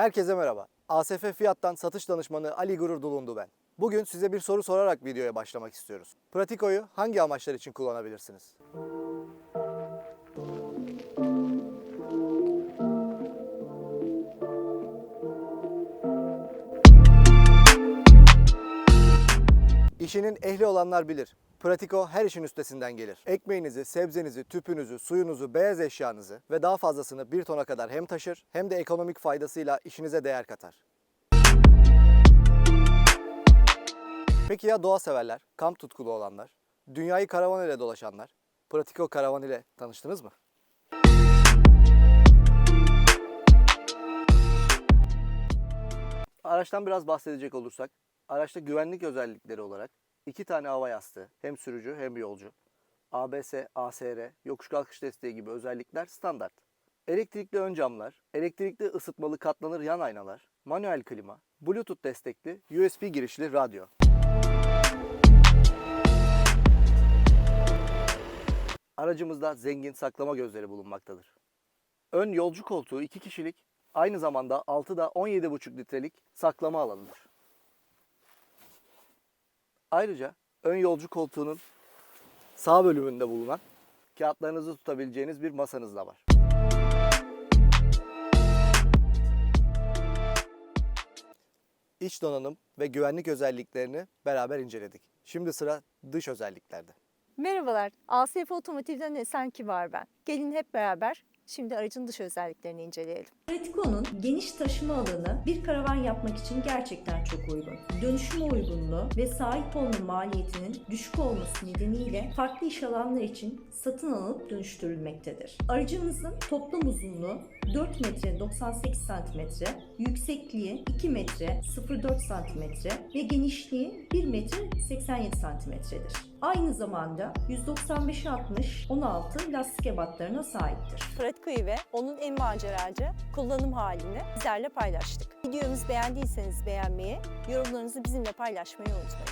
Herkese merhaba. ASF Fiyat'tan satış danışmanı Ali Gurur Dulundu ben. Bugün size bir soru sorarak videoya başlamak istiyoruz. Pratiko'yu hangi amaçlar için kullanabilirsiniz? İşinin ehli olanlar bilir. Pratiko her işin üstesinden gelir. Ekmeğinizi, sebzenizi, tüpünüzü, suyunuzu, beyaz eşyanızı ve daha fazlasını bir tona kadar hem taşır hem de ekonomik faydasıyla işinize değer katar. Peki ya doğa severler, kamp tutkulu olanlar, dünyayı karavan ile dolaşanlar? Pratiko karavan ile tanıştınız mı? Araçtan biraz bahsedecek olursak, araçta güvenlik özellikleri olarak iki tane hava yastığı, hem sürücü hem yolcu, ABS, ASR, yokuş kalkış desteği gibi özellikler standart. Elektrikli ön camlar, elektrikli ısıtmalı katlanır yan aynalar, manuel klima, Bluetooth destekli USB girişli radyo. Aracımızda zengin saklama gözleri bulunmaktadır. Ön yolcu koltuğu 2 kişilik, aynı zamanda 6'da 17,5 litrelik saklama alanıdır. Ayrıca ön yolcu koltuğunun sağ bölümünde bulunan kağıtlarınızı tutabileceğiniz bir masanız da var. İç donanım ve güvenlik özelliklerini beraber inceledik. Şimdi sıra dış özelliklerde. Merhabalar, ASF Otomotiv'den Esen Kibar ben. Gelin hep beraber şimdi aracın dış özelliklerini inceleyelim. Pratico'nun geniş taşıma alanı bir karavan yapmak için gerçekten çok uygun. Dönüşüme uygunluğu ve sahip olma maliyetinin düşük olması nedeniyle farklı iş alanları için satın alınıp dönüştürülmektedir. Aracımızın toplam uzunluğu 4 metre 98 santimetre, yüksekliği 2 metre 04 santimetre ve genişliği 1 metre 87 santimetredir. Aynı zamanda 195 60 16 lastik ebatlarına sahiptir. Pratiko'yu ve onun en maceracı kullanım halini bizlerle paylaştık. Videomuzu beğendiyseniz beğenmeyi, yorumlarınızı bizimle paylaşmayı unutmayın.